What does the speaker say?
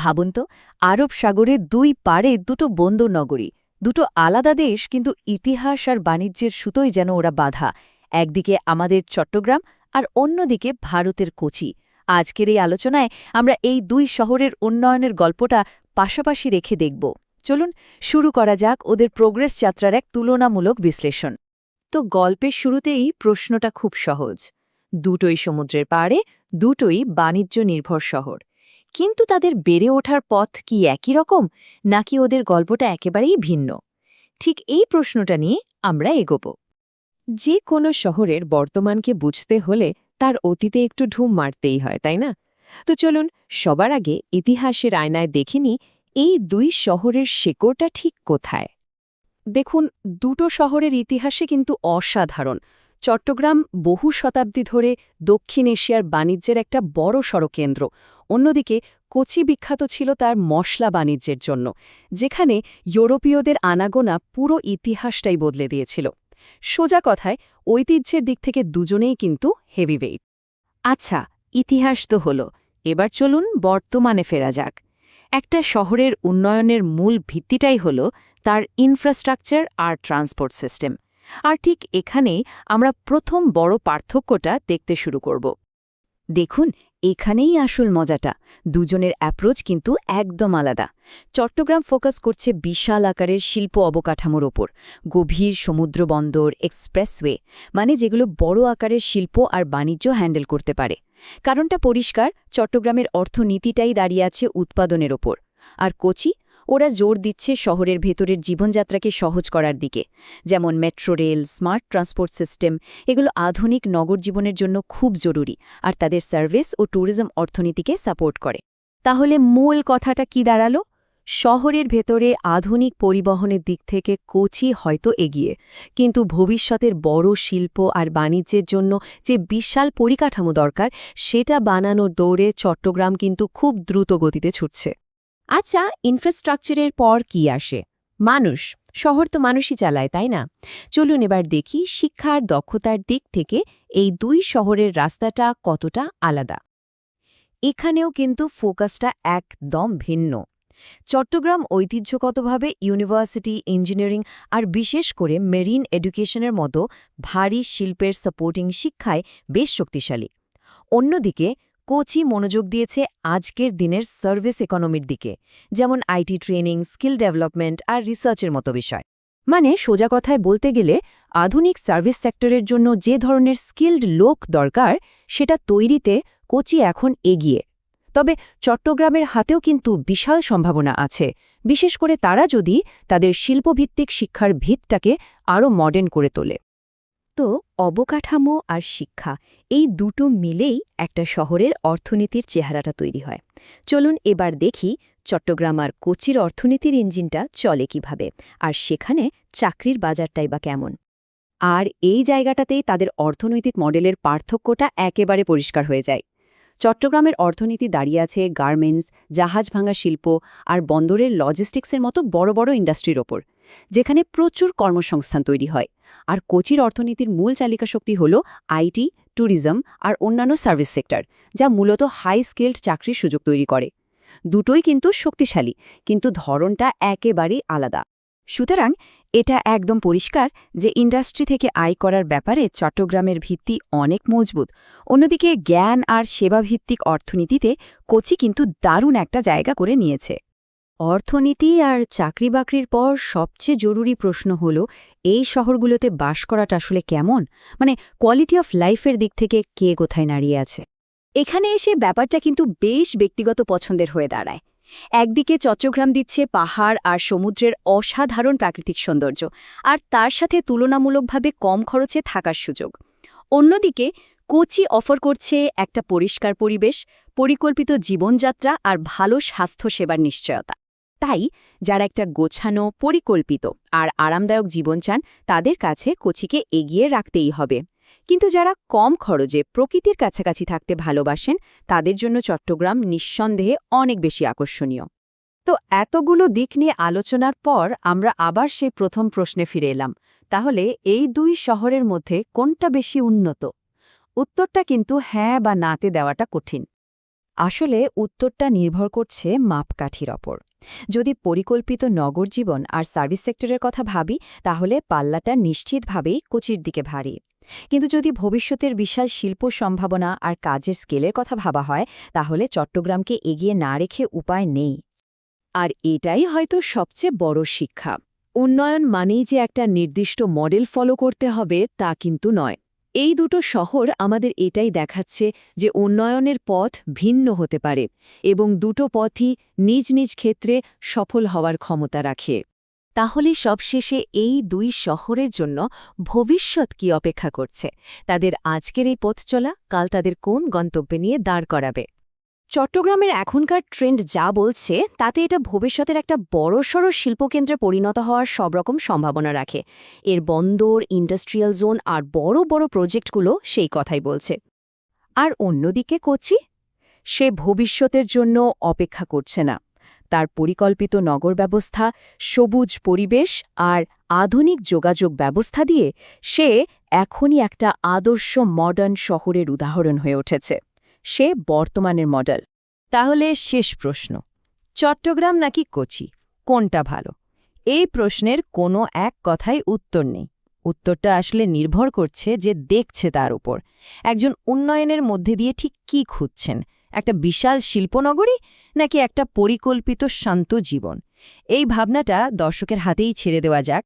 ভাবুন তো, আরব সাগরের দুই পাড়ে দুটো বন্দর নগরী, দুটো আলাদা দেশ কিন্তু ইতিহাস আর বাণিজ্যের সুতোই যেন ওরা বাধা। একদিকে আমাদের চট্টগ্রাম আর অন্যদিকে ভারতের কোচি। আজকের এই আলোচনায় আমরা এই দুই শহরের উন্নয়নের গল্পটা পাশাপাশি রেখে দেখব। চলুন, শুরু করা যাক ওদের প্রোগ্রেস যাত্রার এক তুলনামূলক বিশ্লেষণ। তো গল্পের শুরুতেই প্রশ্নটা খুব সহজ। দুটোই সমুদ্রের পাড়ে, দুটোই বাণিজ্য নির্ভর শহর। কিন্তু তাদের বেড়ে ওঠার পথ কি একই রকম, নাকি ওদের গল্পটা একেবারেই ভিন্ন? ঠিক এই প্রশ্নটা নিয়ে আমরা এগোব। যে কোনো শহরের বর্তমানকে বুঝতে হলে তার অতীতে একটু ঢুম মারতেই হয়, তাই না? তো চলুন সবার আগে ইতিহাসের আয়নায় দেখিনি এই দুই শহরের শেকড়টা ঠিক কোথায়? দেখুন, দুটো শহরের ইতিহাসে কিন্তু অসাধারণ। চট্টগ্রাম বহু শতাব্দী ধরে দক্ষিণ এশিয়ার বাণিজ্যের একটা বড় সড়ক কেন্দ্র। অন্যদিকে কোচি বিখ্যাত ছিল তার মশলা বাণিজ্যের জন্য, যেখানে ইউরোপীয়দের আনাগোনা পুরো ইতিহাসটাই বদলে দিয়েছিল। সোজা কথায়, ঐতিহ্যের দিক থেকে দুজনেই কিন্তু হেভিওয়েট। আচ্ছা ইতিহাস তো হলো, এবার চলুন বর্তমানে ফেরা যাক। একটা শহরের উন্নয়নের মূল ভিত্তিটাই হল তার ইনফ্রাস্ট্রাকচার আর ট্রান্সপোর্ট সিস্টেম আর ঠিক এখানে আমরা প্রথম বড় পার্থক্যটা দেখতে শুরু করব। দেখুন, এখানেই আসল মজাটা। দুজনের অ্যাপ্রোচ কিন্তু একদম আলাদা। চট্টগ্রাম ফোকাস করছে বিশাল আকারের শিল্প অবকাঠামোর ওপর। গভীর সমুদ্র বন্দর এক্সপ্রেসওয়ে মানে যেগুলো বড় আকারের শিল্প আর বাণিজ্য হ্যান্ডেল করতে পারে। কারণটা পরিষ্কার, চট্টগ্রামের অর্থনীতিটাই দাঁড়িয়ে আছে উৎপাদনের ওপর। আর কোচি ওরা জোর দিচ্ছে শহরের ভেতরের জীবনযাত্রাকে সহজ করার দিকে। যেমন metro rail, smart transport system, এগুলো আধুনিক নগর জীবনের জন্য খুব জরুরি আর তাদের সার্ভিস ও ট্যুরিজম অর্থনীতিকে সাপোর্ট করে। তাহলে মূল কথাটা কি দাঁড়াল? শহরের ভেতরে আধুনিক পরিবহনের দিক থেকে কোচি হয়তো এগিয়ে, কিন্তু ভবিষ্যতের বড় শিল্প আর বাণিজ্যের জন্য যে বিশাল পরিকাঠামো দরকার, সেটা বানানোর দৌড়ে চট্টগ্রাম কিন্তু খুব দ্রুত গতিতে ছুটছে। আচ্ছা ইনফ্রাস্ট্রাকচারের পর কি আসে? মানুষ, শহর তো মানুষই চালায়, তাই না? চলুন এবার দেখি শিক্ষার দক্ষতার দিক থেকে এই দুই শহরের রাস্তাটা কতটা আলাদা। এখানেও কিন্তু ফোকাসটা একদম ভিন্ন। চট্টগ্রাম ঐতিহ্যগতভাবে ইউনিভার্সিটি ইঞ্জিনিয়ারিং আর বিশেষ করে মেরিন এডুকেশনের মতো ভারী শিল্পের সাপোর্টিং শিক্ষায় বেশ শক্তিশালী। অন্যদিকে কোচি মনোযোগ দিয়েছে আজকের দিনের সার্ভিস ইকোনমির দিকে, যেমন আইটি ট্রেনিং, স্কিল ডেভেলপমেন্ট আর রিসার্চের মতো বিষয়। মানে সোজা কথায় বলতে গেলে, আধুনিক সার্ভিস সেক্টরের জন্য যে ধরনের স্কিল্ড লোক দরকার, সেটা তৈরিতে কোচি এখন এগিয়ে। তবে চট্টগ্রামের হাতেও কিন্তু বিশাল সম্ভাবনা আছে, বিশেষ করে তারা যদি তাদের শিল্পভিত্তিক শিক্ষার ভিতটাকে আরও মডার্ন করে তোলে। তো অবকাঠামো আর শিক্ষা, এই দুটো মিলেই একটা শহরের অর্থনীতির চেহারাটা তৈরি হয়। চলুন এবার দেখি চট্টগ্রাম আর কোচির অর্থনীতির ইঞ্জিনটা চলে কীভাবে, আর সেখানে চাকরির বাজারটাই বা কেমন। আর এই জায়গাটাতেই তাদের অর্থনৈতিক মডেলের পার্থক্যটা একেবারে পরিষ্কার হয়ে যায়। চট্টগ্রামের অর্থনীতি দাঁড়িয়ে আছে গার্মেন্টস, জাহাজ ভাঙা শিল্প আর বন্দরের লজিস্টিক্সের মতো বড় বড় ইন্ডাস্ট্রির ওপর। যেখানে প্রচুর কর্মসংস্থান তৈরি হয়। আর কোচির অর্থনীতির মূল চালিকা শক্তি হল আইটি, ট্যুরিজম আর অন্যান্য সার্ভিস সেক্টর, যা মূলত হাই স্কিল্ড চাকরির সুযোগ তৈরি করে। দুটোই কিন্তু শক্তিশালী, কিন্তু ধরনটা একেবারেই আলাদা। সুতরাং এটা একদম পরিষ্কার যে ইন্ডাস্ট্রি থেকে আয় করার ব্যাপারে চট্টগ্রামের ভিত্তি অনেক মজবুত। অন্যদিকে জ্ঞান আর সেবাভিত্তিক অর্থনীতিতে কোচি কিন্তু দারুণ একটা জায়গা করে নিয়েছে। অর্থনীতি আর চাকরি বাকরির পর সবচেয়ে জরুরি প্রশ্ন হল, এই শহরগুলোতে বাস করাটা আসলে কেমন? মানে কোয়ালিটি অফ লাইফের দিক থেকে কে কোথায় দাঁড়িয়ে আছে? এখানে এসে ব্যাপারটা কিন্তু বেশ ব্যক্তিগত পছন্দের হয়ে দাঁড়ায়। একদিকে চট্টগ্রাম দিচ্ছে পাহাড় আর সমুদ্রের অসাধারণ প্রাকৃতিক সৌন্দর্য, আর তার সাথে তুলনামূলকভাবে কম খরচে থাকার সুযোগ। অন্যদিকে কোচি অফার করছে একটা পরিষ্কার পরিবেশ, পরিকল্পিত জীবনযাত্রা আর ভালো স্বাস্থ্যসেবার নিশ্চয়তা। তাই যারা একটা গোছানো, পরিকল্পিত আর আরামদায়ক জীবন চান, তাদের কাছে কোচিকে এগিয়ে রাখতেই হবে। কিন্তু যারা কম খরচে প্রকৃতির কাছাকাছি থাকতে ভালোবাসেন, তাদের জন্য চট্টগ্রাম নিঃসন্দেহে অনেক বেশি আকর্ষণীয়। তো এতগুলো দিক নিয়ে আলোচনার পর আমরা আবার সেই প্রথম প্রশ্নে ফিরে এলাম। তাহলে এই দুই শহরের মধ্যে কোনটা বেশি উন্নত? উত্তরটা কিন্তু হ্যাঁ বা নাতে দেওয়াটা কঠিন। আসলে উত্তরটা নির্ভর করছে মাপকাঠির ওপর। যদি পরিকল্পিত নগর জীবন আর সার্ভিস সেক্টরের কথা ভাবি, তাহলে পাল্লাটা নিশ্চিতভাবেই কোচির দিকে ভারী। কিন্তু যদি ভবিষ্যতের বিশাল শিল্প সম্ভাবনা আর কাজের স্কেলের কথা ভাবা হয়, তাহলে চট্টগ্রামকে এগিয়ে না রেখে উপায় নেই। আর এটাই হয়তো সবচেয়ে বড় শিক্ষা। উন্নয়ন মানেই যে একটা নির্দিষ্ট মডেল ফলো করতে হবে, তা কিন্তু নয়। এই দুটো শহর আমাদের এটাই দেখাচ্ছে যে উন্নয়নের পথ ভিন্ন হতে পারে এবং দুটো পথই নিজ নিজ ক্ষেত্রে সফল হওয়ার ক্ষমতা রাখে। তাহলে সবশেষে এই দুই শহরের জন্য ভবিষ্যৎ কি অপেক্ষা করছে? তাদের আজকের এই পথ চলা কাল তাদের কোন গন্তব্যে নিয়ে দাঁড় করাবে? চট্টগ্রামের এখনকার ট্রেন্ড যা বলছে, তাতে এটা ভবিষ্যতের একটা বড়সড় শিল্পকেন্দ্রে পরিণত হওয়ার সব রকম সম্ভাবনা রাখে। এর বন্দর, ইন্ডাস্ট্রিয়াল জোন আর বড় বড় প্রজেক্টগুলো সেই কথাই বলছে। আর অন্যদিকে কোচি? সে ভবিষ্যতের জন্য অপেক্ষা করছে না। তার পরিকল্পিত নগর ব্যবস্থা, সবুজ পরিবেশ আর আধুনিক যোগাযোগ ব্যবস্থা দিয়ে সে এখনই একটা আদর্শ মডার্ন শহরের উদাহরণ হয়ে উঠেছে। সে বর্তমানের মডেল। তাহলে শেষ প্রশ্ন। চট্টগ্রাম নাকি কোচি? কোনটা ভালো? এই প্রশ্নের কোনো এক কথাই উত্তর নেই। উত্তরটা আসলে নির্ভর করছে যে দেখছে তার উপর। একজন উন্নয়নের মধ্যে দিয়ে ঠিক কি খুঁজছেন? একটা বিশাল শিল্পনগরী নাকি একটা পরিকল্পিত শান্ত জীবন? এই ভাবনাটা দর্শকের হাতেই ছেড়ে দেওয়া যাক।